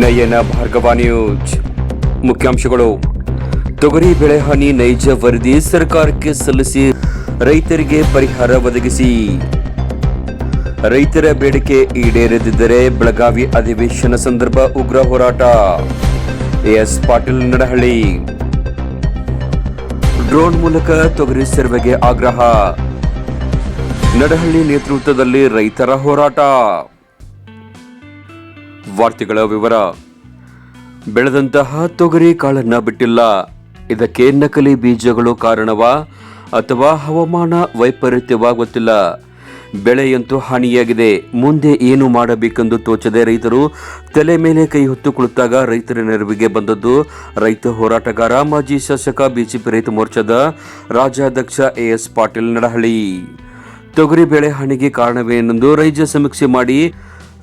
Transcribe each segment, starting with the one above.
ನಯನ Bhargava news. ಮುಖ್ಯಾಂಶಗಳು. ತೊಗರಿ ಬೆಳೆ ಹಾನಿ ನೈಜ ವರದಿ ಸರ್ಕಾರಕ್ಕೆ ಸಲ್ಲಿಸಿ ರೈತರಿಗೆ ಪರಿಹಾರ ಒದಗಿಸಿ. ರೈತರ ಬೇಡಿಕೆ ಈಡೇರದಿದ್ದರೆ ಬೆಳಗಾವಿ ಅಧಿವೇಶನ ಸಂದರ್ಭ ಉಗ್ರ ಹೋರಾಟ. ಎಸ್ ಪಾಟೀಲ್ ನಡಹಳ್ಳಿ. ಡ್ರೋನ್ ಮೂಲಕ ತೊಗರಿ ಸರ್ವೆಗೆ ಆಗ್ರಹ. ನಡಹಳ್ಳಿ ನೇತೃತ್ವದಲ್ಲಿ ರೈತರ ಹೋರಾಟ. ವಾರ್ತೆಗಳ ವಿವರ. ಬೆಳೆದಂತಹ ತೊಗರಿ ಕಾಳನ್ನ ಬಿಟ್ಟಿಲ್ಲ. ಇದಕ್ಕೆ ನಕಲಿ ಬೀಜಗಳು ಕಾರಣವಾ ಅಥವಾ ಹವಾಮಾನ ವೈಪರೀತ್ಯವಾಗುತ್ತಿಲ್ಲ ಬೆಳೆಯಂತೂ ಹಾನಿಯಾಗಿದೆ. ಮುಂದೆ ಏನು ಮಾಡಬೇಕೆಂದು ತೋಚದೆ ರೈತರು ತಲೆ ಮೇಲೆ ಕೈ ಹೊತ್ತು ಕುಳಿತಾಗ ರೈತರ ನೆರವಿಗೆ ಬಂದದ್ದು. ರೈತ ಹೋರಾಟಗಾರ, ಮಾಜಿ ಶಾಸಕ, ಬಿಜೆಪಿ ರೈತ ಮೋರ್ಚಾದ ರಾಜ್ಯಾಧ್ಯಕ್ಷ ಎಎಸ್ ಪಾಟೀಲ್ ನಡಹಳ್ಳಿ. ತೊಗರಿ ಬೆಳೆ ಹಾನಿಗೆ ಕಾರಣವೇನೆಂದು ರೈತ ಸಮೀಕ್ಷೆ ಮಾಡಿ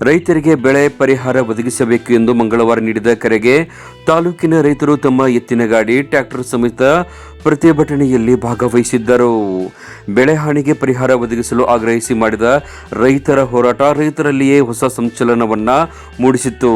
ರೈತರಿಗೆ ಬೆಳೆ ಪರಿಹಾರ ಒದಗಿಸಬೇಕು ಎಂದು ಮಂಗಳವಾರ ನೀಡಿದ ಕರೆಗೆ ತಾಲೂಕಿನ ರೈತರು ತಮ್ಮ ಎತ್ತಿನ ಗಾಡಿ, ಟ್ರ್ಯಾಕ್ಟರ್ ಸಮೇತ ಪ್ರತಿಭಟನೆಯಲ್ಲಿ ಭಾಗವಹಿಸಿದ್ದರು. ಬೆಳೆ ಹಾನಿಗೆ ಪರಿಹಾರ ಒದಗಿಸಲು ಆಗ್ರಹಿಸಿ ಮಾಡಿದ ರೈತರ ಹೋರಾಟ ರೈತರಲ್ಲಿಯೇ ಹೊಸ ಸಂಚಲನವನ್ನ ಮೂಡಿಸಿತ್ತು.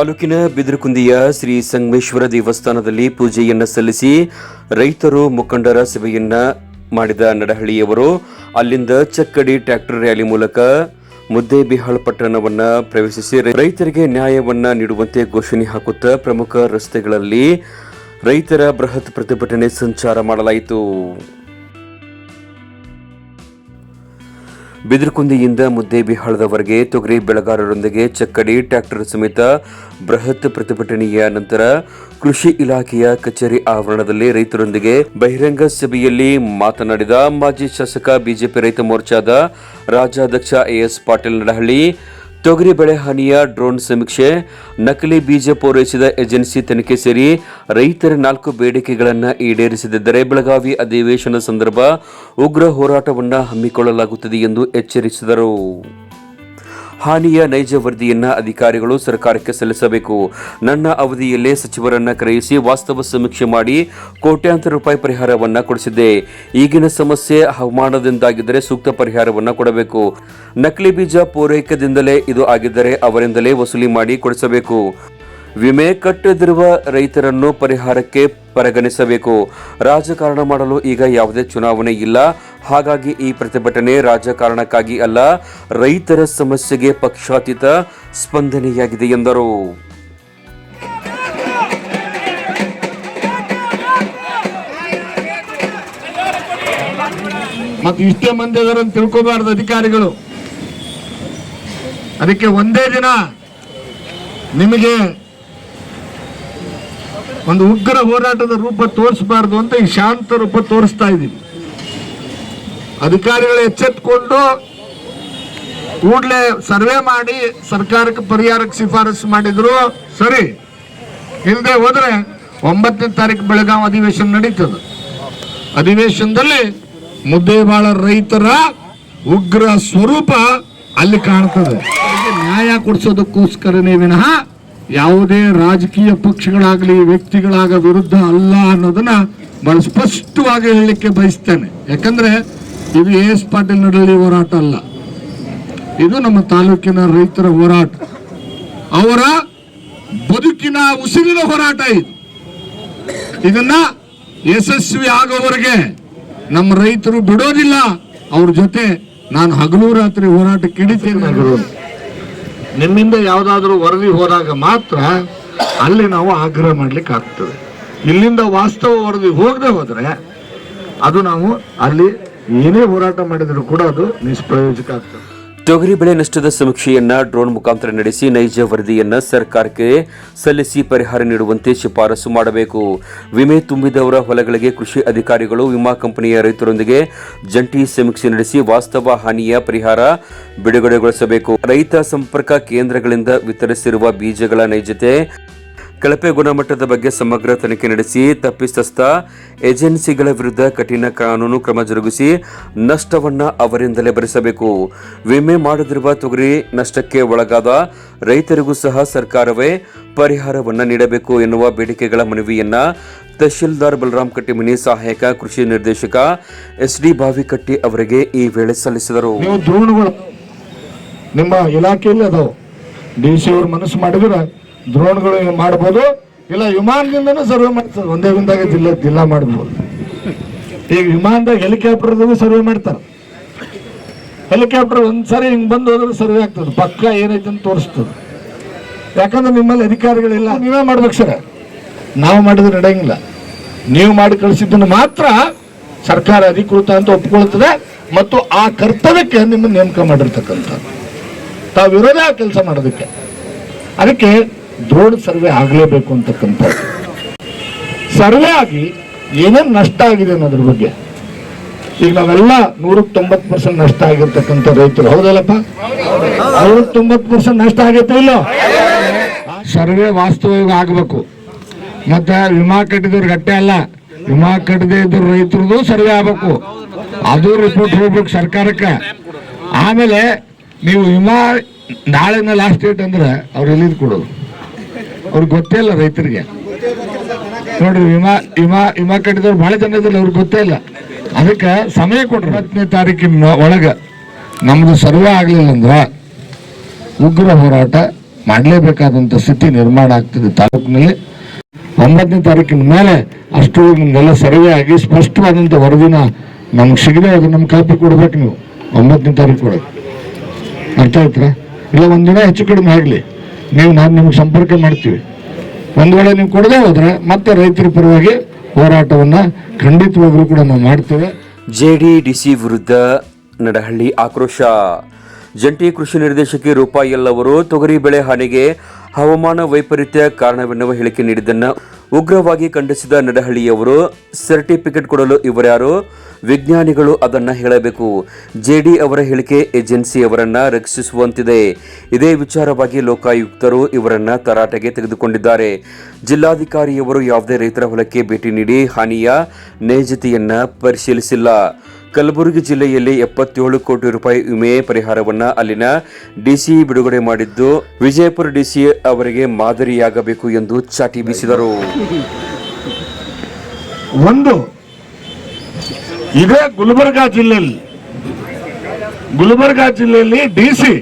ತಾಲೂಕಿನ ಬಿದಿರುಕುಂದಿಯ ಶ್ರೀ ಸಂಗಮೇಶ್ವರ ದೇವಸ್ಥಾನದಲ್ಲಿ ಪೂಜೆಯನ್ನು ಸಲ್ಲಿಸಿ ರೈತರು ಮುಖಂಡರ ಸಭೆಯನ್ನ ಮಾಡಿದ ನಡಹಳ್ಳಿಯವರು. ಅಲ್ಲಿಂದ ಚಕ್ಕಡಿ ಟ್ರ್ಯಾಕ್ಟರ್ ರ್ಯಾಲಿ ಮೂಲಕ ಮುದ್ದೇಬಿಹಾಳ್ ಪಟ್ಟಣವನ್ನು ಪ್ರವೇಶಿಸಿ ರೈತರಿಗೆ ನ್ಯಾಯವನ್ನ ನೀಡುವಂತೆ ಘೋಷಣೆ ಹಾಕುತ್ತಾ ಪ್ರಮುಖ ರಸ್ತೆಗಳಲ್ಲಿ ರೈತರ ಬೃಹತ್ ಪ್ರತಿಭಟನೆ ಸಂಚಾರ ಮಾಡಲಾಯಿತು. ಬಿದಿರುಕುಂದಿಯಿಂದ ಮುದ್ದೇಬಿಹಾಳದವರೆಗೆ ತೊಗರಿ ಬೆಳೆಗಾರರೊಂದಿಗೆ ಚಕ್ಕಡಿ, ಟ್ರ್ಯಾಕ್ಟರ್ ಸಮೇತ ಬೃಹತ್ ಪ್ರತಿಭಟನೆಯ ನಂತರ ಕೃಷಿ ಇಲಾಖೆಯ ಕಚೇರಿ ಆವರಣದಲ್ಲಿ ರೈತರೊಂದಿಗೆ ಬಹಿರಂಗ ಸಭೆಯಲ್ಲಿ ಮಾತನಾಡಿದ ಮಾಜಿ ಶಾಸಕ ಬಿಜೆಪಿ ರೈತ ಮೋರ್ಚಾದ ರಾಜ್ಯಾಧ್ಯಕ್ಷ ಎಎಸ್ ಪಾಟೀಲ್ ನಡಹಳ್ಳಿ ತೊಗರಿ ಬೆಳೆ ಹಾನಿಯ ಡ್ರೋನ್ ಸಮೀಕ್ಷೆ. ನಕಲಿ ಬೀಜ ಪೂರೈಸಿದ ಏಜೆನ್ಸಿ ತನಿಖೆ ಸೇರಿ ರೈತರ ನಾಲ್ಕು ಬೇಡಿಕೆಗಳನ್ನು ಈಡೇರಿಸದಿದ್ದರೆ ಬೆಳಗಾವಿ ಅಧಿವೇಶನ ಸಂದರ್ಭ ಉಗ್ರ ಹೋರಾಟವನ್ನು ಹಮ್ಮಿಕೊಳ್ಳಲಾಗುತ್ತದೆ ಎಂದು ಎಚ್ಚರಿಸಿದರು. ಹಾನಿಯ ನೈಜ ವರದಿಯನ್ನ ಅಧಿಕಾರಿಗಳು ಸರ್ಕಾರಕ್ಕೆ ಸಲ್ಲಿಸಬೇಕು. ನನ್ನ ಅವಧಿಯಲ್ಲೇ ಸಚಿವರನ್ನ ಕರೆಯಿಸಿ ವಾಸ್ತವ ಸಮೀಕ್ಷೆ ಮಾಡಿ ಕೋಟ್ಯಾಂತರ ರೂಪಾಯಿ ಪರಿಹಾರವನ್ನ ಕೊಡಿಸಿದೆ ಈಗಿನ ಸಮಸ್ಯೆ ಹವಾಮಾನದಿಂದಾಗಿದ್ದರೆ ಸೂಕ್ತ ಪರಿಹಾರವನ್ನ ಕೊಡಬೇಕು. ನಕಲಿ ಬೀಜ ಪೂರೈಕೆದಿಂದಲೇ ಇದು ಆಗಿದ್ದರೆ ಅವರಿಂದಲೇ ವಸೂಲಿ ಮಾಡಿ ಕೊಡಿಸಬೇಕು. ವಿಮೆ ಕಟ್ಟದಿರುವ ರೈತರನ್ನು ಪರಿಹಾರಕ್ಕೆ ಪರಿಗಣಿಸಬೇಕು. ರಾಜಕಾರಣ ಮಾಡಲು ಈಗ ಯಾವುದೇ ಚುನಾವಣೆ ಇಲ್ಲ. ಹಾಗಾಗಿ ಈ ಪ್ರತಿಭಟನೆ ರಾಜಕಾರಣಕ್ಕಾಗಿ ಅಲ್ಲ, ರೈತರ ಸಮಸ್ಯೆಗೆ ಪಕ್ಷಾತೀತ ಸ್ಪಂದನೆಯಾಗಿದೆ ಎಂದರು. ಮತ್ತು ಇಷ್ಟೇ ಮಂದಿ ಅದರ ತಿಳ್ಕೋಬಾರ್ದು ಅಧಿಕಾರಿಗಳು. ಅದಕ್ಕೆ ಒಂದೇ ದಿನ ನಿಮಗೆ ಒಂದು ಉಗ್ರ ಹೋರಾಟದ ರೂಪ ತೋರಿಸಬಾರ್ದು ಅಂತ ಈ ಶಾಂತ ರೂಪ ತೋರಿಸ್ತಾ ಇದ್ದೀವಿ. ಅಧಿಕಾರಿಗಳು ಎಚ್ಚೆತ್ಕೊಂಡು ಕೂಡಲೇ ಸರ್ವೆ ಮಾಡಿ, ಸರ್ಕಾರಕ್ಕೆ ಪರಿಹಾರಕ್ಕೆ ಶಿಫಾರಸು ಮಾಡಿದ್ರು. ಸರಿ ಇಲ್ಲದೆ ಹೋದ್ರೆ ಒಂಬತ್ತನೇ ತಾರೀಕು ಬೆಳಗಾವಿ ಅಧಿವೇಶನ ನಡೀತದೆ. ಅಧಿವೇಶನದಲ್ಲಿ ಮುದ್ದೇಬಾಳ ರೈತರ ಉಗ್ರ ಸ್ವರೂಪ ಅಲ್ಲಿ ಕಾಣ್ತದೆ. ನ್ಯಾಯ ಕೊಡಿಸೋದಕ್ಕೋಸ್ಕರನೇ ವಿನಃ ಯಾವುದೇ ರಾಜಕೀಯ ಪಕ್ಷಗಳಾಗಲಿ, ವ್ಯಕ್ತಿಗಳಾಗ ವಿರುದ್ಧ ಅಲ್ಲ ಅನ್ನೋದನ್ನ ಬಹಳ ಸ್ಪಷ್ಟವಾಗಿ ಹೇಳಲಿಕ್ಕೆ ಬಯಸ್ತೇನೆ. ಯಾಕಂದ್ರೆ ಇದು ಎ ಎಸ್ ಪಾಟೀಲ್ ನಡುವೆ ಹೋರಾಟ ಅಲ್ಲ. ಇದು ನಮ್ಮ ತಾಲೂಕಿನ ರೈತರ ಹೋರಾಟ. ಅವರ ಬದುಕಿನ ಉಸಿರಿನ ಹೋರಾಟ ಇದು. ಇದನ್ನ ಯಶಸ್ವಿ ಆಗೋವರೆಗೆ ನಮ್ಮ ರೈತರು ಬಿಡೋದಿಲ್ಲ. ಅವ್ರ ಜೊತೆ ನಾನು ಹಗಲು ರಾತ್ರಿ ಹೋರಾಟಕ್ಕೆ ಇಳಿತೇನೆ. ನಿಮ್ಮಿಂದ ಯಾವುದಾದ್ರೂ ವರದಿ ಹೋದಾಗ ಮಾತ್ರ ಅಲ್ಲಿ ನಾವು ಆಗ್ರಹ ಮಾಡ್ಲಿಕ್ಕೆ ಆಗ್ತದೆ. ಇಲ್ಲಿಂದ ವಾಸ್ತವ ವರದಿ ಹೋಗದೆ ಹೋದ್ರೆ ಅದು ನಾವು ಅಲ್ಲಿ ಏನೇ ಹೋರಾಟ ಮಾಡಿದರೂ ಕೂಡ ಅದು ನಿಷ್ಪ್ರಯೋಜಕ ಆಗ್ತದೆ. ತೊಗರಿ ಬೆಳೆ ನಷ್ಟದ ಸಮೀಕ್ಷೆಯನ್ನ ಡ್ರೋನ್ ಮುಖಾಂತರ ನಡೆಸಿ ನೈಜ ವರದಿಯನ್ನ ಸರ್ಕಾರಕ್ಕೆ ಸಲ್ಲಿಸಿ ಪರಿಹಾರ ನೀಡುವಂತೆ ಶಿಫಾರಸು ಮಾಡಬೇಕು. ವಿಮೆ ತುಂಬಿದವರ ಹೊಲಗಳಿಗೆ ಕೃಷಿ ಅಧಿಕಾರಿಗಳು, ವಿಮಾ ಕಂಪನಿಯ ರೈತರೊಂದಿಗೆ ಜಂಟಿ ಸಮೀಕ್ಷೆ ನಡೆಸಿ ವಾಸ್ತವ ಹಾನಿಯ ಪರಿಹಾರ ಬಿಡುಗಡೆಗೊಳಿಸಬೇಕು. ರೈತ ಸಂಪರ್ಕ ಕೇಂದ್ರಗಳಿಂದ ವಿತರಿಸಿರುವ ಬೀಜಗಳ ನೈಜತೆ ಕಳಪೆ ಗುಣಮಟ್ಟದ ಬಗ್ಗೆ ಸಮಗ್ರ ತನಿಖೆ ನಡೆಸಿ, ತಪ್ಪಿತಸ್ಥ ಏಜೆನ್ಸಿಗಳ ವಿರುದ್ಧ ಕಠಿಣ ಕಾನೂನು ಕ್ರಮ ಜರುಗಿಸಿ ನಷ್ಟವನ್ನ ಅವರಿಂದಲೇ ಭರಿಸಬೇಕು. ವಿಮೆ ಮಾಡದಿರುವ ತೊಗರಿ ನಷ್ಟಕ್ಕೆ ಒಳಗಾದ ರೈತರಿಗೂ ಸಹ ಸರ್ಕಾರವೇ ಪರಿಹಾರವನ್ನ ನೀಡಬೇಕು ಎನ್ನುವ ಬೇಡಿಕೆಗಳ ಮನವಿಯನ್ನ ತಹಶೀಲ್ದಾರ್ ಬಲರಾಮ್ ಕಟ್ಟಿಮನಿ ಸಹಾಯಕ ಕೃಷಿ ನಿರ್ದೇಶಕ ಎಸ್ ಡಿ ಬಾವಿಕಟ್ಟಿ ಅವರಿಗೆ ಈ ವೇಳೆ ಸಲ್ಲಿಸಿದರು. ನಿಮ್ಮ ಇಲಾಖೆಯಲ್ಲಿ ಅದಾವ ಡಿ ಸಿ ಅವ್ರು ಮನಸ್ಸು ಮಾಡಿದ್ರೆ ದ್ರೋಣ್ಗಳು ಮಾಡ್ಬೋದು. ಇಲ್ಲ, ವಿಮಾನದಿಂದನೂ ಸರ್ವೆ ಮಾಡ್ತಾರೆ ಒಂದೇ ದಿನದಾಗ ಜಿಲ್ಲೆ ಜಿಲ್ಲಾ ಮಾಡ್ಬೋದು. ಈಗ ವಿಮಾನದಾಗ ಹೆಲಿಕಾಪ್ಟರ್ದಾಗೂ ಸರ್ವೆ ಮಾಡ್ತಾರೆ. ಹೆಲಿಕಾಪ್ಟರ್ ಒಂದ್ಸರಿ ಹಿಂಗೆ ಬಂದು ಹೋದ್ರೆ ಸರ್ವೆ ಆಗ್ತದೆ. ಪಕ್ಕ ಏನೈತೆ ಅಂತ ತೋರಿಸ್ತದೆ. ಯಾಕಂದ್ರೆ ನಿಮ್ಮಲ್ಲಿ ಅಧಿಕಾರಿಗಳಿಲ್ಲ. ನೀವೇ ಮಾಡ್ಬೇಕು ಸರ್. ನಾವು ಮಾಡಿದ್ರೆ ನಡೆಯಂಗಿಲ್ಲ. ನೀವು ಮಾಡಿ ಕಳಿಸಿದ್ದನ್ನು ಮಾತ್ರ ಸರ್ಕಾರ ಅಧಿಕೃತ ಅಂತ ಒಪ್ಕೊಳ್ತದೆ ಮತ್ತು ಆ ಕರ್ತವ್ಯಕ್ಕೆ ನಿಮ್ಮನ್ನು ನೇಮಕ ಮಾಡಿರ್ತಕ್ಕಂಥ ತಾವು ವಿರೋಧ ಕೆಲಸ ಮಾಡೋದಕ್ಕೆ. ಅದಕ್ಕೆ ದ್ರೋಣ ಸರ್ವೆ ಆಗಲೇಬೇಕು ಅಂತಕ್ಕಂಥ. ಸರ್ವೆ ಆಗಿ ಏನೇನು ನಷ್ಟ ಆಗಿದೆ ಅನ್ನೋದ್ರ ಬಗ್ಗೆ. ಈಗ ನಾವೆಲ್ಲ ನೂರಕ್ಕೆ ತೊಂಬತ್ತು ಪರ್ಸೆಂಟ್ ನಷ್ಟ ಆಗಿರ್ತಕ್ಕಂಥ ರೈತರು. ಹೌದಲ್ಲಪ್ಪ? ನೂರಕ್ಕೆ ತೊಂಬತ್ತು ಪರ್ಸೆಂಟ್ ನಷ್ಟ ಆಗೈತೆ ಇಲ್ಲ? ಸರ್ವೆ ವಾಸ್ತವವಾಗಿ ಆಗಬೇಕು. ಮತ್ತೆ ವಿಮಾ ಕಟ್ಟಿದವ್ರು ಗಟ್ಟೆ ಅಲ್ಲ. ವಿಮಾ ಕಟ್ಟದೇ ಇದ್ರ ರೈತರದು ಸರ್ವೆ ಆಗ್ಬೇಕು. ಅದು ರಿಪೋರ್ಟ್ ಹೋಗ್ಬೇಕು ಸರ್ಕಾರಕ್ಕೆ. ಆಮೇಲೆ ನೀವು ವಿಮಾ ನಾಳೆನ ಲಾಸ್ಟ್ ಡೇಟ್ ಅಂದ್ರೆ ಅವ್ರು ಎಲ್ಲಿದ್ ಕೊಡೋದು? ಅವ್ರಿಗೆ ಗೊತ್ತೇ ಇಲ್ಲ ರೈತರಿಗೆ. ನೋಡ್ರಿ, ವಿಮಾ ವಿಮಾ ವಿಮಾ ಕಟ್ಟಿದವ್ರು ಬಹಳ ಜನ ಇದ್ರಲ್ಲ ಅವ್ರಿಗೆ ಗೊತ್ತೇ ಇಲ್ಲ. ಅದಕ್ಕೆ ಸಮಯ ಕೊಡ್ರಿ. ಹತ್ತನೇ ತಾರೀಕಿನ ಒಳಗೆ ನಮ್ದು ಸರ್ವೆ ಆಗ್ಲಿಲ್ಲ ಅಂದ್ರೆ ಉಗ್ರ ಹೋರಾಟ ಮಾಡಲೇಬೇಕಾದಂಥ ಸ್ಥಿತಿ ನಿರ್ಮಾಣ ಆಗ್ತದೆ ತಾಲೂಕಿನಲ್ಲಿ. ಒಂಬತ್ತನೇ ತಾರೀಕಿನ ಮೇಲೆ ಅಷ್ಟು ನಿಮ್ಗೆಲ್ಲ ಸರ್ವೆ ಆಗಿ ಸ್ಪಷ್ಟವಾದಂಥ ವರದಿನ ನಮ್ಗೆ ಸಿಗದೆ ಅದು ನಮ್ಗೆ ಕಾಪಿ ಕೊಡ್ಬೇಕು ನೀವು. ಒಂಬತ್ತನೇ ತಾರೀಕು ಒಳಗೆ. ಅರ್ಥ ಆಯ್ತಾ? ಇಲ್ಲ, ಒಂದಿನ ಹೆಚ್ಚು ಕಡಿಮೆ ಆಗಲಿ. ನೀವು ನಾನು ನಿಮ್ಗೆ ಸಂಪರ್ಕ ಮಾಡ್ತೀವಿ. ಒಂದು ವೇಳೆ ನೀವು ಕೊಡದೆ ಹೋದ್ರೆ ಮತ್ತೆ ರೈತರ ಪರವಾಗಿ ಹೋರಾಟವನ್ನು ಖಂಡಿತವಾಗ್ಲೂ ಕೂಡ ನಾವು ಮಾಡ್ತೇವೆ. ಜೆ ಡಿ ಡಿ ಸಿ ವಿರುದ್ಧ ನಡಹಳ್ಳಿ ಆಕ್ರೋಶ. ಜಂಟಿ ಕೃಷಿ ನಿರ್ದೇಶಕಿ ರೂಪಾಯಿ ಎಲ್ ಅವರು ತೊಗರಿ ಬೆಳೆ ಹಾನಿಗೆ ಹವಾಮಾನ ವೈಪರೀತ್ಯ ಕಾರಣವೆನ್ನುವ ಹೇಳಿಕೆ ನೀಡಿದ್ದನ್ನು ಉಗ್ರವಾಗಿ ಖಂಡಿಸಿದ ನಡಹಳ್ಳಿಯವರು ಸರ್ಟಿಫಿಕೇಟ್ ಕೊಡಲು ಇವರ್ಯಾರು? ವಿಜ್ಞಾನಿಗಳು ಅದನ್ನ ಹೇಳಬೇಕು. ಜೆಡಿ ಅವರ ಹೇಳಿಕೆ ಏಜೆನ್ಸಿ ಅವರನ್ನ ರಕ್ಷಿಸುವಂತಿದೆ. ಇದೇ ವಿಚಾರವಾಗಿ ಲೋಕಾಯುಕ್ತರು ಇವರನ್ನ ತರಾಟೆಗೆ ತೆಗೆದುಕೊಂಡಿದ್ದಾರೆ. ಜಿಲ್ಲಾಧಿಕಾರಿಯವರು ಯಾವುದೇ ರೈತರ ಹೊಲಕ್ಕೆ ಭೇಟಿ ನೀಡಿ ಹಾನಿಯ ನೈಜತೆಯನ್ನ ಪರಿಶೀಲಿಸಿಲ್ಲ. ಕಲಬುರಗಿ ಜಿಲ್ಲೆಯಲ್ಲಿ ಎಪ್ಪತ್ತೇಳು ಕೋಟಿ ರೂಪಾಯಿ ವಿಮೆ ಪರಿಹಾರವನ್ನ ಅಲ್ಲಿನ ಡಿಸಿ ಬಿಡುಗಡೆ ಮಾಡಿದ್ದು, ವಿಜಯಪುರ ಡಿಸಿ ಅವರಿಗೆ ಮಾದರಿಯಾಗಬೇಕು ಎಂದು ಚಾಟಿ ಬೀಸಿದರು. ಒಂದು, ಇದೇ ಗುಲ್ಬರ್ಗಾ ಜಿಲ್ಲೆಯಲ್ಲಿ ಗುಲ್ಬರ್ಗಾ ಜಿಲ್ಲೆಯಲ್ಲಿ ಡಿಸಿ,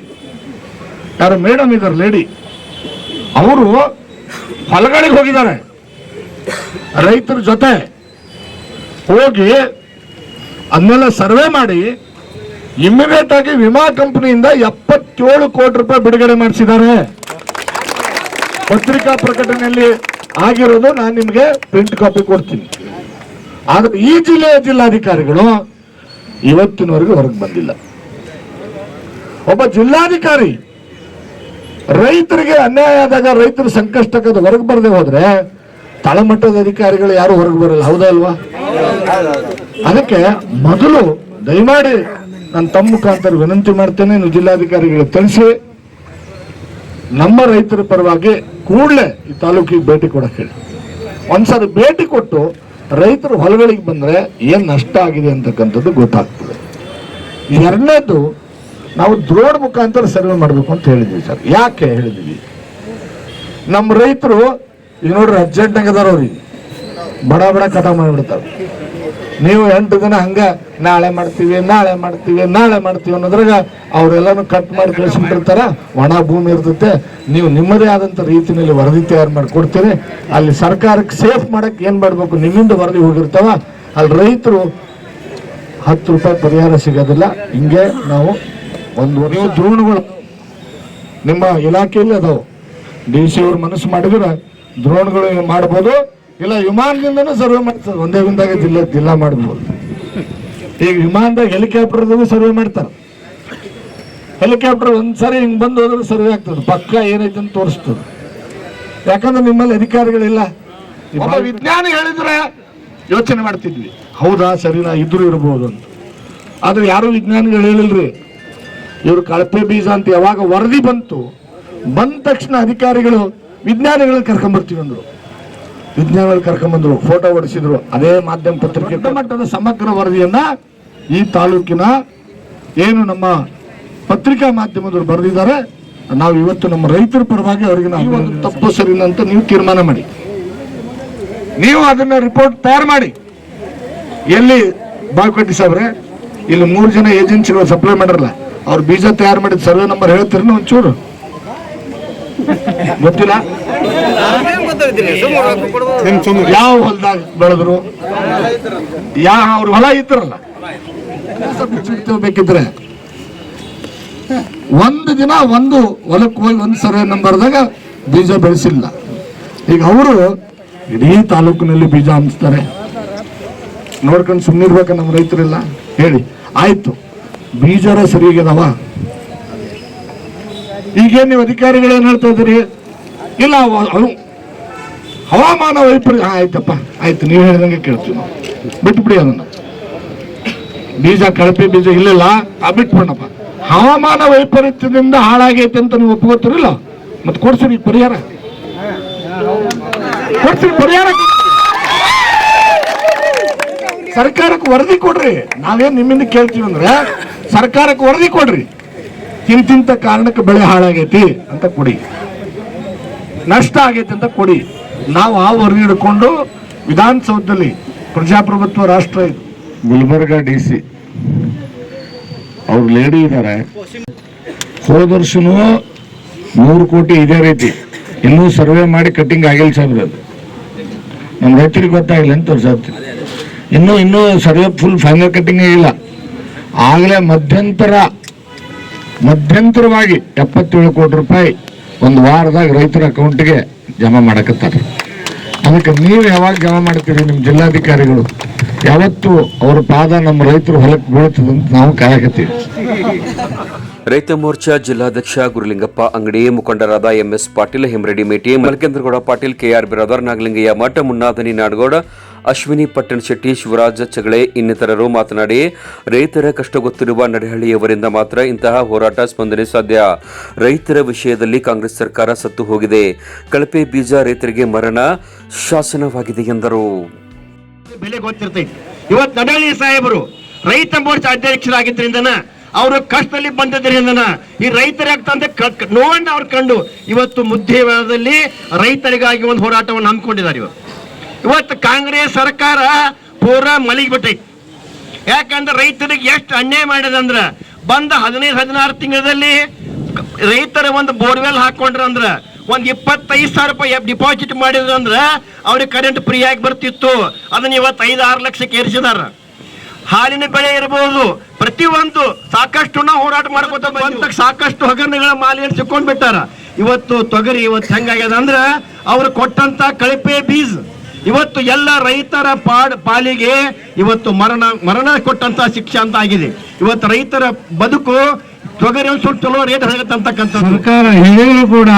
ಯಾರು ಮೇಡಮ್ ಇದ್ದಾರೆ, ಲೇಡಿ, ಅವರು ಹೊಲಗಳಿಗೆ ಹೋಗಿದ್ದಾರೆ. ರೈತರ ಜೊತೆ ಹೋಗಿ ಅದನ್ನೆಲ್ಲ ಸರ್ವೆ ಮಾಡಿ ಇಮ್ಮಿಡಿಯೇಟ್ ಆಗಿ ವಿಮಾ ಕಂಪನಿಯಿಂದ ಎಪ್ಪತ್ತೇಳು ಕೋಟಿ ರೂಪಾಯಿ ಬಿಡುಗಡೆ ಮಾಡಿಸಿದ್ದಾರೆ. ಪತ್ರಿಕಾ ಪ್ರಕಟಣೆಯಲ್ಲಿ ಆಗಿರೋದು ನಾನು ನಿಮಗೆ ಪ್ರಿಂಟ್ ಕಾಪಿ ಕೊಡ್ತೀನಿ. ಆದ್ರೆ ಈ ಜಿಲ್ಲೆಯ ಜಿಲ್ಲಾಧಿಕಾರಿಗಳು ಇವತ್ತಿನವರೆಗೂ ಹೊರಗೆ ಬಂದಿಲ್ಲ. ಒಬ್ಬ ಜಿಲ್ಲಾಧಿಕಾರಿ ರೈತರಿಗೆ ಅನ್ಯಾಯ ಆದಾಗ ರೈತರ ಸಂಕಷ್ಟಕ್ಕದ ಹೊರಗೆ ಬರದೆ ಹೋದ್ರೆ ತಳಮಟ್ಟದ ಅಧಿಕಾರಿಗಳು ಯಾರು ಹೊರಗೆ ಬರಲ್ಲ, ಹೌದಾ ಅಲ್ವಾ? ಅದಕ್ಕೆ ಮೊದಲು ದಯಮಾಡಿ ನನ್ನ ತಮ್ಮ ಮುಖಾಂತರ ವಿನಂತಿ ಮಾಡ್ತೇನೆ ನೀವು ಜಿಲ್ಲಾಧಿಕಾರಿಗಳಿಗೆ ತಿಳಿಸಿ, ನಮ್ಮ ರೈತರ ಪರವಾಗಿ ಕೂಡಲೇ ಈ ತಾಲೂಕಿಗೆ ಭೇಟಿ ಕೊಡಕ್ಕೆ ಹೇಳಿ. ಒಂದ್ಸರಿ ಭೇಟಿ ಕೊಟ್ಟು ರೈತರು ಹೊಲಗಳಿಗೆ ಬಂದ್ರೆ ಏನು ನಷ್ಟ ಆಗಿದೆ ಅಂತಕ್ಕಂಥದ್ದು ಗೊತ್ತಾಗ್ತದೆ. ಎರಡನೇದು, ನಾವು ದ್ರೋಡ್ ಮುಖಾಂತರ ಸರ್ವೆ ಮಾಡಬೇಕು ಅಂತ ಹೇಳಿದ್ವಿ ಸರ್. ಯಾಕೆ ಹೇಳಿದ್ವಿ? ನಮ್ಮ ರೈತರು ಈಗ ನೋಡ್ರಿ ಅರ್ಜೆಂಟ್ನಾಗ ಅದಾರ ಅವ್ರಿಗೆ ಬಡ ಬಡ ಕಟ ಮಾಡಿಬಿಡ್ತಾವೆ. ನೀವು ಎಂಟು ದಿನ ಹಂಗ ನಾಳೆ ಮಾಡ್ತೀವಿ ನಾಳೆ ಮಾಡ್ತೀವಿ ನಾಳೆ ಮಾಡ್ತೀವಿ ಅನ್ನೋದ್ರಾಗ ಅವರೆಲ್ಲನೂ ಕಟ್ ಮಾಡಿ ಕಳಿಸ್ಬಿಟ್ಟಿರ್ತಾರ ಒಣ ಭೂಮಿ ಇರ್ತೈತೆ. ನೀವು ನಿಮ್ಮದೇ ಆದಂಥ ರೀತಿಯಲ್ಲಿ ವರದಿ ತಯಾರು ಮಾಡಿ ಕೊಡ್ತೀರಿ. ಅಲ್ಲಿ ಸರ್ಕಾರಕ್ಕೆ ಸೇಫ್ ಮಾಡಕ್ಕೆ ಏನು ಮಾಡಬೇಕು? ನಿಮ್ಮಿಂದ ವರದಿ ಹೋಗಿರ್ತಾವ. ಅಲ್ಲಿ ರೈತರು ಹತ್ತು ರೂಪಾಯಿ ಪರಿಹಾರ ಸಿಗೋದಿಲ್ಲ. ಹಿಂಗೆ ನಾವು ಒಂದು ನೀವು ದ್ರೋಣಗಳು. ನಿಮ್ಮ ಇಲಾಖೆಯಲ್ಲಿ ಅದಾವು. ಡಿ ಸಿ ಅವ್ರು ಮನಸ್ಸು ಮಾಡಿದ್ರೆ ದ್ರೋಣ್ಗಳು ಮಾಡ್ಬೋದು? ಇಲ್ಲ ವಿಮಾನದಿಂದನೂ ಸರ್ವೆ ಮಾಡ್ತಾರೆ ಒಂದೇ ಒಂದಾಗ ಜಿಲ್ಲೆ ಜಿಲ್ಲಾ ಮಾಡ್ಬೋದು. ಈಗ ವಿಮಾನದಾಗ ಹೆಲಿಕಾಪ್ಟರ್ದಾಗೂ ಸರ್ವೆ ಮಾಡ್ತಾರೆ. ಹೆಲಿಕಾಪ್ಟರ್ ಒಂದ್ಸರಿ ಹಿಂಗೆ ಬಂದು ಹೋದ್ರೆ ಸರ್ವೆ ಆಗ್ತದೆ. ಪಕ್ಕ ಏನೈತೆ ಅಂತ ತೋರಿಸ್ತದೆ. ಯಾಕಂದ್ರೆ ನಿಮ್ಮಲ್ಲಿ ಅಧಿಕಾರಿಗಳಿಲ್ಲ. ಒಬ್ಬ ವಿಜ್ಞಾನಿ ಹೇಳಿದ್ರೆ ಯೋಚನೆ ಮಾಡ್ತಿದ್ವಿ. ಹೌದಾ ಸರಿನಾ ಇದ್ರು ಇರ್ಬೋದು ಅಂತ. ಆದ್ರೆ ಯಾರು ವಿಜ್ಞಾನಿಗಳು ಹೇಳಿಲ್ರಿ. ಇವರು ಕಳಪೆ ಬೀಜ ಅಂತ ಯಾವಾಗ ವರದಿ ಬಂತು ಬಂದ ತಕ್ಷಣ ಅಧಿಕಾರಿಗಳು ವಿಜ್ಞಾನಿಗಳನ್ನ ಕರ್ಕೊಂಬರ್ತೀವಿ ಅಂದ್ರು. ವಿಜ್ಞಾನಿಗಳು ಕರ್ಕೊಂಡ್ಬಂದ್ರು ಫೋಟೋ ಹೊಡಿಸಿದ್ರು ಅದೇ ಮಾಧ್ಯಮ ಪತ್ರಿಕೆ ಮಟ್ಟದ ಸಮಗ್ರ ವರದಿಯನ್ನ ಈ ತಾಲೂಕಿನ ಏನು ನಮ್ಮ ಪತ್ರಿಕಾ ಮಾಧ್ಯಮದವರು ಬರೆದಿದ್ದಾರೆ ನಾವು ಇವತ್ತು ನಮ್ಮ ರೈತರ ಪರವಾಗಿ ಅವರಿಗೆ ನಾವು ಒಂದು ತಪ್ಪು ಸರಿ ಅಂತ ನೀವು ತೀರ್ಮಾನ ಮಾಡಿ. ನೀವು ಅದನ್ನ ರಿಪೋರ್ಟ್ ತಯಾರು ಮಾಡಿ. ಎಲ್ಲಿ ಬಾಳ್ಕೊಟ್ಟಿ ಸಾಬ್ರೆ ಇಲ್ಲಿ ಮೂರು ಜನ ಏಜೆನ್ಸಿಗಳು ಸಪ್ಲೈ ಮಾಡಿರಲ್ಲ ಅವ್ರು ಬೀಜ ತಯಾರು ಮಾಡಿದ ಸರ್ವೆ ನಂಬರ್ ಹೇಳ್ತೀರಿ ಒಂಚೂರು? ಗೊತ್ತಿಲ್ಲ? ಯಾವ ಹೊಲದಾಗ ಬೆಳೆದ್ರು ಯಾವ ಅವ್ರ ಹೊಲ ಇದ್ರಲ್ಲ? ಬೇಕಿದ್ರೆ. ಒಂದು ದಿನ ಒಂದು ಹೊಲಕ್ಕೆ ಹೋಗಿ ಒಂದು ಸರ್ವೆ ನಂಬರ್ದಾಗ ಬೀಜ ಬೆಳೆಸಿಲ್ಲ. ಈಗ ಅವರು ಇಡೀ ತಾಲೂಕಿನಲ್ಲಿ ಬೀಜ ಹಂಚ್ತಾರೆ. ನೋಡ್ಕೊಂಡು ಸುಮ್ಮನಿರ್ಬೇಕ ನಮ್ಮ ರೈತರೆಲ್ಲ. ಹೇಳಿ ಆಯ್ತು. ಬೀಜರ ಸರಿಯಾಗಿದಾವ ಈಗೇನು ನೀವು ಅಧಿಕಾರಿಗಳು ಏನ್ ಹೇಳ್ತಾ ಇದ್ದೀರಿ? ಇಲ್ಲ ಹವಾಮಾನ ವೈಪರೀತ್ಯ ಆಯ್ತಪ್ಪ. ಆಯ್ತು, ನೀವು ಹೇಳಿದಂಗೆ ಕೇಳ್ತೀವಿ ನಾವು. ಬಿಟ್ಬಿಡಿ ಅದನ್ನ. ಬೀಜ, ಕಳಪೆ ಬೀಜ ಇಲ್ಲಿಲ್ಲ ಆ ಬಿಟ್ಬಿಡಪ್ಪ. ಹವಾಮಾನ ವೈಪರೀತ್ಯದಿಂದ ಹಾಳಾಗೈತೆ ಅಂತ ನೀವು ಒಪ್ಕೋತಿರಲ್ಲ ಮತ್ತೆ ಕೊಡ್ಸಿರಿ ಪರಿಹಾರ. ಕೊಡ್ಸಿರಿ ಪರಿಹಾರ. ಸರ್ಕಾರಕ್ಕೆ ವರದಿ ಕೊಡ್ರಿ. ನಾವೇನು ನಿಮ್ಮಿಂದ ಕೇಳ್ತೀವಿ ಅಂದ್ರೆ, ಸರ್ಕಾರಕ್ಕೆ ವರದಿ ಕೊಡ್ರಿ. ಇಂತಿಂತ ಕಾರಣಕ್ಕೆ ಬೆಳೆ ಹಾಳಾಗೈತಿ ಅಂತ ಕೊಡಿ. ನಷ್ಟ ಆಗೈತಿ ಅಂತ ಕೊಡಿ. ನಾವು ಆ ವರದಿ ಹಿಡ್ಕೊಂಡು ವಿಧಾನಸೌಧದಲ್ಲಿ ಪ್ರಜಾಪ್ರಭುತ್ವ ರಾಷ್ಟ್ರ ಇದು. Gulbarga D C. ಅವ್ರು ಲೇಡಿ ಇದ್ದಾರೆ ಹೋದ ವರ್ಷನೂ ನೂರು ಕೋಟಿ ಇದೇ ರೀತಿ. ಇನ್ನೂ ಸರ್ವೆ ಮಾಡಿ ಕಟ್ಟಿಂಗ್ ಆಗಿಲ್ಲ ಸರ್ ಅದು. ನಮ್ಮ ರೈತರಿಗೆ ಗೊತ್ತಾಗಿಲ್ಲ ಅಂತ ತೋರ್ಸತ್ತಿ ಇನ್ನೂ ಇನ್ನೂ ಸರ್ವೆ ಫುಲ್ ಫೈನಲ್ ಕಟ್ಟಿಂಗ್ ಇಲ್ಲ. ಆಗಲೇ ಮಧ್ಯಂತರ, ಮಧ್ಯಂತರವಾಗಿ ಎಪ್ಪತ್ತೇಳು ಕೋಟಿ ರೂಪಾಯಿ ಒಂದು ವಾರದಾಗ ರೈತರ ಅಕೌಂಟ್ಗೆ ಜಮಾ ಮಾಡಕತ್ತಾರೆ. ಅದಕ್ಕೆ ನೀವು ಯಾವಾಗ ಜಮಾ ಮಾಡ್ತೀರಿ ನಿಮ್ಮ ಜಿಲ್ಲಾಧಿಕಾರಿಗಳು? ಯಾವತ್ತು ಅವರ ಪಾದ ನಮ್ಮ ರೈತರು ಹೊಲಕ್ಕೆ ಬೀಳ್ತದೆ ಅಂತ ನಾವು ಕಾಯಕತ್ತೀವಿ. ರೈತ ಮೋರ್ಚಾ ಜಿಲ್ಲಾಧ್ಯಕ್ಷ ಗುರುಲಿಂಗಪ್ಪ ಅಂಗಡಿ ಮುಖಂಡರಾದ M S Patil, Hemreddy Meti, Malakendragouda Patil, K R Biradar, Nagalingayya Math, ಮುನ್ನಾದನಿ Nadagouda Ashwini, ಪಟ್ಟಣ ಶೆಟ್ಟಿ, ಶಿವರಾಜ ಚಗಳೆ ಇನ್ನಿತರರು ಮಾತನಾಡಿ, ರೈತರ ಕಷ್ಟ ಗೊತ್ತಿರುವ ನಡಹಳ್ಳಿಯವರಿಂದ ಮಾತ್ರ ಇಂತಹ ಹೋರಾಟ ಸ್ಪಂದನೆ ಸಾಧ್ಯ. ರೈತರ ವಿಷಯದಲ್ಲಿ ಕಾಂಗ್ರೆಸ್ ಸರ್ಕಾರ ಸತ್ತು ಹೋಗಿದೆ. ಕಳಪೆ ಬೀಜ ರೈತರಿಗೆ ಮರಣ ಶಾಸನವಾಗಿದೆ ಎಂದರು. ಬೆಲೆ ಗೊತ್ತಿರ್ತೈತಿ. ಇವತ್ತು ನಡಹಳ್ಳಿ ಸಾಹೇಬರು ರೈತ ಮೋರ್ಚಾ ಅಧ್ಯಕ್ಷರಾಗಿದ್ದರಿಂದ ಅವರು ಕಷ್ಟದಲ್ಲಿ ಬಂದಿದ್ದರಿಂದ ಈ ರೈತರಾಗ್ತಂತ ನೋವನ್ನ ಅವ್ರು ಕಂಡು ಇವತ್ತು ಮುದ್ದೇವಾದಲ್ಲಿ ರೈತರಿಗಾಗಿ ಒಂದು ಹೋರಾಟವನ್ನು ಹಮ್ಮಿಕೊಂಡಿದ್ದಾರೆ ಇವರು. ಇವತ್ತು ಕಾಂಗ್ರೆಸ್ ಸರ್ಕಾರ ಪೂರಾ ಮಲಿಗೆ ಬಿಟ್ಟೈತಿ ಯಾಕಂದ್ರೆ ರೈತರಿಗೆ ಎಷ್ಟು ಅನ್ಯಾಯ ಮಾಡಿದಂದ್ರ ಬಂದ ಹದಿನೈದು ಹದಿನಾರು ತಿಂಗಳಲ್ಲಿ ರೈತರ ಒಂದು ಬೋರ್ವೆಲ್ ಹಾಕೊಂಡ್ರ ಅಂದ್ರೆ ಒಂದು ಇಪ್ಪತ್ತೈದು ಸಾವಿರ ರೂಪಾಯಿ ಡಿಪಾಸಿಟ್ ಮಾಡಿದ್ರು ಅಂದ್ರೆ ಅವ್ರಿಗೆ ಕರೆಂಟ್ ಫ್ರೀ ಆಗಿ ಬರ್ತಿತ್ತು. ಅದನ್ನ ಇವತ್ತು ಐದು ಆರು ಲಕ್ಷಕ್ಕೆ ಏರಿಸಿದಾರ. ಹಾಲಿನ ಬೆಳೆ ಇರಬಹುದು ಪ್ರತಿಯೊಂದು ಸಾಕಷ್ಟು ನಾವು ಹೋರಾಟ ಮಾಡ್ಕೊತ ಬಂದ ಸಾಕಷ್ಟು ಹಗರಣಗಳ ಮಾಲಿಯನ್ನು ಸಿಕ್ಕೊಂಡ್ಬಿಟ್ಟಾರ. ಇವತ್ತು ತೊಗರಿ ಇವತ್ತು ಹೆಂಗಾಗ್ಯದ ಅಂದ್ರೆ ಅವ್ರು ಕೊಟ್ಟಂತ ಕಳಪೆ ಬೀಜ. ಇವತ್ತು ಎಲ್ಲ ರೈತರ ಪಾಡ್ ಪಾಲಿಗೆ ಇವತ್ತು ಮರಣ ಮರಣ ಕೊಟ್ಟಂತ ಶಿಕ್ಷೆ ಅಂತ ಆಗಿದೆ. ಇವತ್ತು ರೈತರ ಬದುಕು ತೊಗರಿ ಒಂದು ಚಲೋ ರೇಟ್ ಆಗತ್ತಂತಕ್ಕಂಥದ್ದು ಸರ್ಕಾರ ಹೇಳಿದ್ರು ಕೂಡ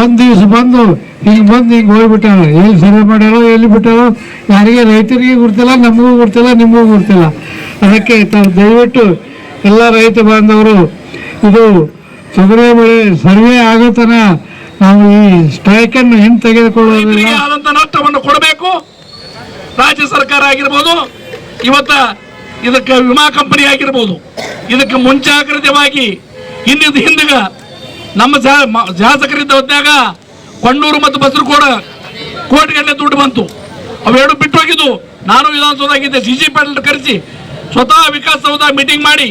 ಒಂದ್ ದಿವ್ಸ ಬಂದು ಹಿಂಗ್ ಬಂದು ಹಿಂಗ್ ಹೋಗ್ಬಿಟ್ಟಾರ. ಎಲ್ಲಿ ಸರಿ ಮಾಡ್ಯಾರೋ, ಎಲ್ಲಿ ಬಿಟ್ಟಾರೋ, ಯಾರಿಗೆ ರೈತರಿಗೆ ಗುರ್ತಿಲ್ಲ, ನಮಗೂ ಗುರ್ತಿಲ್ಲ, ನಿಮಗೂ ಗುರ್ತಿಲ್ಲ. ಅದಕ್ಕೆ ತಾವು ದಯವಿಟ್ಟು ಎಲ್ಲ ರೈತ ಬಾಂಧವರು, ಇದು ತೊಗರಿ ಬೆಳೆ ಸರ್ವೆ ಆಗೋ ತನ ನಾವು ಈ ಸ್ಟ್ರೈಕ್ ಅನ್ನು ಹಿಂದೆ ತೆಗೆದುಕೊಳ್ಳೋದಿಲ್ಲ ಆದಂತ ನಷ್ಟವನ್ನು ಕೊಡಬೇಕು. ರಾಜ್ಯ ಸರ್ಕಾರ ಆಗಿರ್ಬೋದು, ಇವತ್ತ ಇದಕ್ಕೆ ವಿಮಾ ಕಂಪನಿ ಆಗಿರ್ಬೋದು, ಇದಕ್ಕೆ ಮುಂಜಾಗ್ರತೆಯಾಗಿ ಹಿಂದಿದ ಹಿಂದಿಗ ನಮ್ಮ ಶಾಸಕರಿದ್ದ ಹೊತ್ತಾಗ ಕೊಂಡೂರು ಮತ್ತು ಬಸರಕೋಡ ಕೋಟಿಗಟ್ಟಲೆ ದುಡ್ಡು ಬಂತು. ಅವೆರಡು ಬಿಟ್ಟು ಹೋಗಿದ್ದು. ನಾನು ವಿಧಾನಸೌಧಾಗಿದ್ದೆ ಸಿ ಜಿ ಪಾಟೀಲ್ ಕರೆಸಿ ಸ್ವತಃ ವಿಕಾಸ ಸೌಧ ಮೀಟಿಂಗ್ ಮಾಡಿ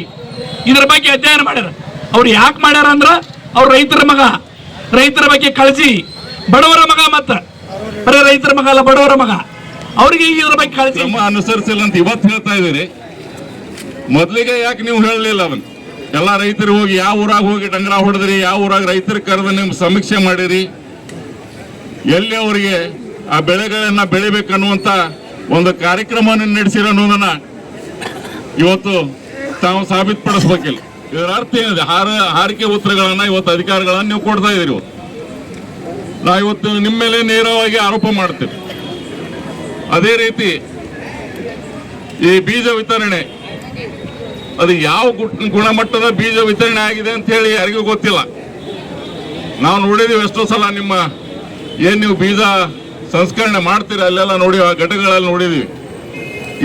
ಇದ್ರ ಬಗ್ಗೆ ಅಧ್ಯಯನ ಮಾಡ್ಯಾರ. ಅವ್ರು ಯಾಕೆ ಮಾಡ್ಯಾರ ಅಂದ್ರೆ ಅವ್ರ ರೈತರ ಮಗ ರೈತರ ಬಗ್ಗೆ ಕಳಿಸಿ. ಬಡವರ ಮಗ ಮತ್ತ. ಬರೀ ರೈತರ ಮಗ ಅಲ್ಲ, ಬಡವರ ಮಗ. ಅವ್ರಿಗೆ ಇದ್ರ ಬಗ್ಗೆ ಕ್ರಮ ಅನುಸರಿಸಿಲ್ಲ ಅಂತ ಇವತ್ತು ಹೇಳ್ತಾ ಇದ್ದೀರಿ ಮೊದಲಿಗೆ ಯಾಕೆ ನೀವು ಹೇಳಲಿಲ್ಲ ಅವನು ಎಲ್ಲ ರೈತರು ಹೋಗಿ ಯಾವ ಊರಾಗ ಹೋಗಿ ಡಂಗರ ಹೊಡೆದ್ರಿ, ಯಾವ ಊರಾಗ ರೈತರ ಕರೆದು ನಿಮ್ಗೆ ಸಮೀಕ್ಷೆ ಮಾಡಿರಿ? ಎಲ್ಲಿ ಅವರಿಗೆ ಆ ಬೆಳೆಗಳನ್ನ ಬೆಳಿಬೇಕನ್ನುವಂತ ಒಂದು ಕಾರ್ಯಕ್ರಮವನ್ನು ನಡೆಸಿರೋ ಅನ್ನೋದನ್ನ ಇವತ್ತು ತಾವು ಸಾಬೀತುಪಡಿಸ್ಬೇಕಿಲ್ಲ. ಇದರ ಅರ್ಥ ಏನಿದೆ? ಹಾರ, ಹಾರಿಕೆ ಉತ್ತರಗಳನ್ನ ಇವತ್ತು ಅಧಿಕಾರಿಗಳನ್ನ ನೀವು ಕೊಡ್ತಾ ಇದ್ದೀರಿ ಇವತ್ತು. ನಾ ಇವತ್ತು ನಿಮ್ಮ ಮೇಲೆ ನೇರವಾಗಿ ಆರೋಪ ಮಾಡ್ತೇವೆ. ಅದೇ ರೀತಿ ಈ ಬೀಜ ವಿತರಣೆ, ಅದು ಯಾವ ಗುಣಮಟ್ಟದ ಬೀಜ ವಿತರಣೆ ಆಗಿದೆ ಅಂತ ಹೇಳಿ ಯಾರಿಗೂ ಗೊತ್ತಿಲ್ಲ. ನಾವು ನೋಡಿದೀವಿ ಎಷ್ಟೋ ಸಲ ನಿಮ್ಮ ಏನು ನೀವು ಬೀಜ ಸಂಸ್ಕರಣೆ ಮಾಡ್ತೀರಾ, ಅಲ್ಲೆಲ್ಲ ನೋಡಿ ಆ ಘಟಕಗಳಲ್ಲಿ ನೋಡಿದೀವಿ.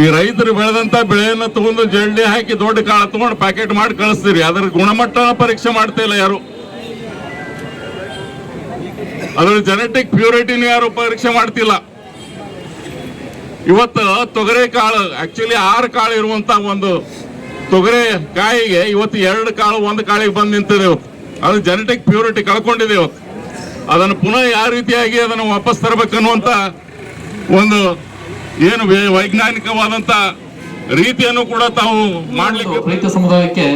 ಈ ರೈತರು ಬೆಳೆದಂತ ಬೆಳೆಯನ್ನ ತಗೊಂಡು ಜಲ್ಡಿ ಹಾಕಿ ದೊಡ್ಡ ಕಾಳ ತಗೊಂಡು ಪ್ಯಾಕೆಟ್ ಮಾಡಿ ಕಳಿಸ್ತೀರಿ. ಅದರ ಗುಣಮಟ್ಟ ಪರೀಕ್ಷೆ ಮಾಡ್ತಾ ಇಲ್ಲ ಯಾರು. ಅದರ ಜೆನೆಟಿಕ್ ಪ್ಯೂರಿಟಿನ ಯಾರು ಪರೀಕ್ಷೆ ಮಾಡ್ತಿಲ್ಲ. ಇವತ್ತು ತೊಗರೆ ಕಾಳು ಆಕ್ಚುಲಿ ಆರು ಕಾಳು ಇರುವಂತ ಒಂದು ತೊಗರೆ ಕಾಯಿಗೆ ಇವತ್ತು ಎರಡು ಕಾಳು ಒಂದು ಕಾಳಿಗೆ ಬಂದು ನಿಂತಿದೆ ಅದು ಜೆನೆಟಿಕ್ ಪ್ಯೂರಿಟಿ ಕಳ್ಕೊಂಡಿದೆ ಅದನ್ನು ಪುನಃ ಯಾವ ರೀತಿಯಾಗಿ ಅದನ್ನು ವಾಪಸ್ ತರಬೇಕನ್ನುವಂತ ಒಂದು ಏನು ವೈಜ್ಞಾನಿಕವಾದಂತ ರೀತಿಯನ್ನು ಕೂಡ ತಾವು ಮಾಡ್ಲಿಕ್ಕೆ ರೈತ ಸಮುದಾಯಕ್ಕೆ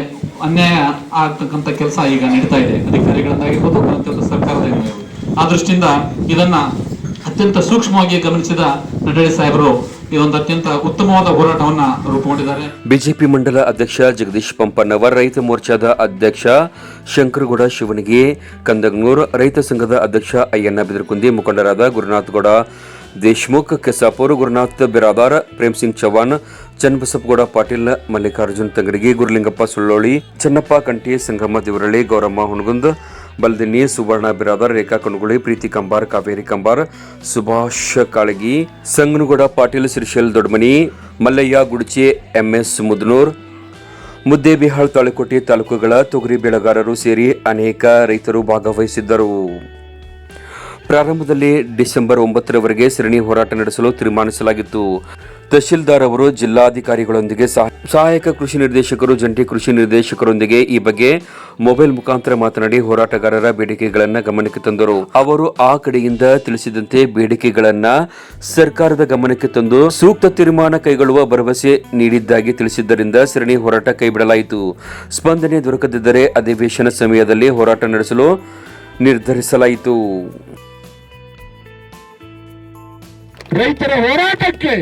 ಅನ್ಯಾಯ ಆಗ್ತಕ್ಕಂಥ ಕೆಲಸ ಈಗ ನಡೀತಾ ಇದೆ. ಅಧಿಕಾರಿಗಳಿಂದಾಗಿರ್ಬೋದು ಪ್ರತಿಯೊಂದು ಸರ್ಕಾರದಿಂದ ಆ ದೃಷ್ಟಿಯಿಂದ ಇದನ್ನ ಅತ್ಯಂತ ಸೂಕ್ಷ್ಮವಾಗಿ ಗಮನಿಸಿದ ನಟಳಿ ಸಾಹೇಬರು ಇದೊಂದು ಅತ್ಯಂತ ಉತ್ತಮವಾದ ಹೋರಾಟವನ್ನ ರೂಪುಗೊಂಡಿದ್ದಾರೆ. ಬಿಜೆಪಿ ಮಂಡಲ ಅಧ್ಯಕ್ಷ ಜಗದೀಶ್ ಪಂಪನ್ನವರ್ ರೈತ ಮೋರ್ಚಾದ ಅಧ್ಯಕ್ಷ ಶಂಕರಗೌಡ ಶಿವನಿಗೆ ಕಂದಗನೂರ್ ರೈತ ಸಂಘದ ಅಧ್ಯಕ್ಷ ಅಯ್ಯಣ್ಣ ಬಿದರಕುಂದಿ ಮುಖಂಡರಾದ ಗುರುನಾಥ್ ಗೌಡ ದೇಶ್ಮುಖ್, ಕೆಸಾಪುರ್, ಗುರುನಾಥ್, ಬಿರಾದಾರ್ ಪ್ರೇಮ್ ಸಿಂಗ್ ಚೌಹಾಣ್ ಚನ್ನಬಸಪ್ಪಗೌಡ, ಪಾಟೀಲ್, ಮಲ್ಲಿಕಾರ್ಜುನ್ ತಂಗಡಗಿ, ಗುರುಲಿಂಗಪ್ಪ ಸುಳ್ಳೋಳಿ, ಚನ್ನಪ್ಪ ಕಂಠಿ ಸಂಗಮ ದೇವರಳ್ಳಿ, ಗೌರಮ್ಮ ಹುಣಗುಂದ್, ಬಲ್ದಿನಿ, ಸುವರ್ಣ ಬಿರಾದಾರ್, ರೇಖಾ ಕಣಗುಳಿ, ಪ್ರೀತಿ ಕಂಬಾರ್, ಕಾವೇರಿ ಕಂಬಾರ್, ಸುಭಾಷ್ ಕಾಳಗಿ, ಸಂಗನಗೌಡ, ಪಾಟೀಲ್ ಶ್ರೀಶೈಲ್ ದೊಡ್ಮನಿ, ಮಲ್ಲಯ್ಯ, ಗುಡ್ಚೆ, ಎಂಎಸ್ ಮುದ್ನೂರ್ ಮುದ್ದೇಬಿಹಾಳ್ ತಾಳಿಕೋಟೆ ತಾಲೂಕುಗಳ ತೊಗರಿ ಬೆಳೆಗಾರರು ಸೇರಿ ಅನೇಕ ರೈತರು ಭಾಗವಹಿಸಿದ್ದರು. ಪ್ರಾರಂಭದಲ್ಲಿ ಡಿಸೆಂಬರ್ ಒಂಬತ್ತರವರೆಗೆ ಸರಣಿ ಹೋರಾಟ ನಡೆಸಲು ತೀರ್ಮಾನಿಸಲಾಗಿತ್ತು. ತಹಶೀಲ್ದಾರ್ ಅವರು ಜಿಲ್ಲಾಧಿಕಾರಿಗಳೊಂದಿಗೆ ಸಹ- ಸಹಾಯಕ ಕೃಷಿ ನಿರ್ದೇಶಕರು, ಜಂಟಿ ಕೃಷಿ ನಿರ್ದೇಶಕರೊಂದಿಗೆ ಈ ಬಗ್ಗೆ ಮೊಬೈಲ್ ಮುಖಾಂತರ ಮಾತನಾಡಿ ಹೋರಾಟಗಾರರ ಬೇಡಿಕೆಗಳನ್ನು ಗಮನಕ್ಕೆ ತಂದರು. ಅವರು ಆ ಕಡೆಯಿಂದ ತಿಳಿಸಿದಂತೆ ಬೇಡಿಕೆಗಳನ್ನ ಸರ್ಕಾರದ ಗಮನಕ್ಕೆ ತಂದು ಸೂಕ್ತ ತೀರ್ಮಾನ ಕೈಗೊಳ್ಳುವ ಭರವಸೆ ನೀಡಿದ್ದಾಗಿ ತಿಳಿಸಿದ್ದರಿಂದ ಸರಣಿ ಹೋರಾಟ ಕೈಬಿಡಲಾಯಿತು. ಸ್ಪಂದನೆ ದೊರಕದಿದ್ದರೆ ಅಧಿವೇಶನ ಸಮಯದಲ್ಲಿ ಹೋರಾಟ ನಡೆಸಲು ನಿರ್ಧರಿಸಲಾಯಿತು. ರೈತರ ಹೋರಾಟಕ್ಕೆ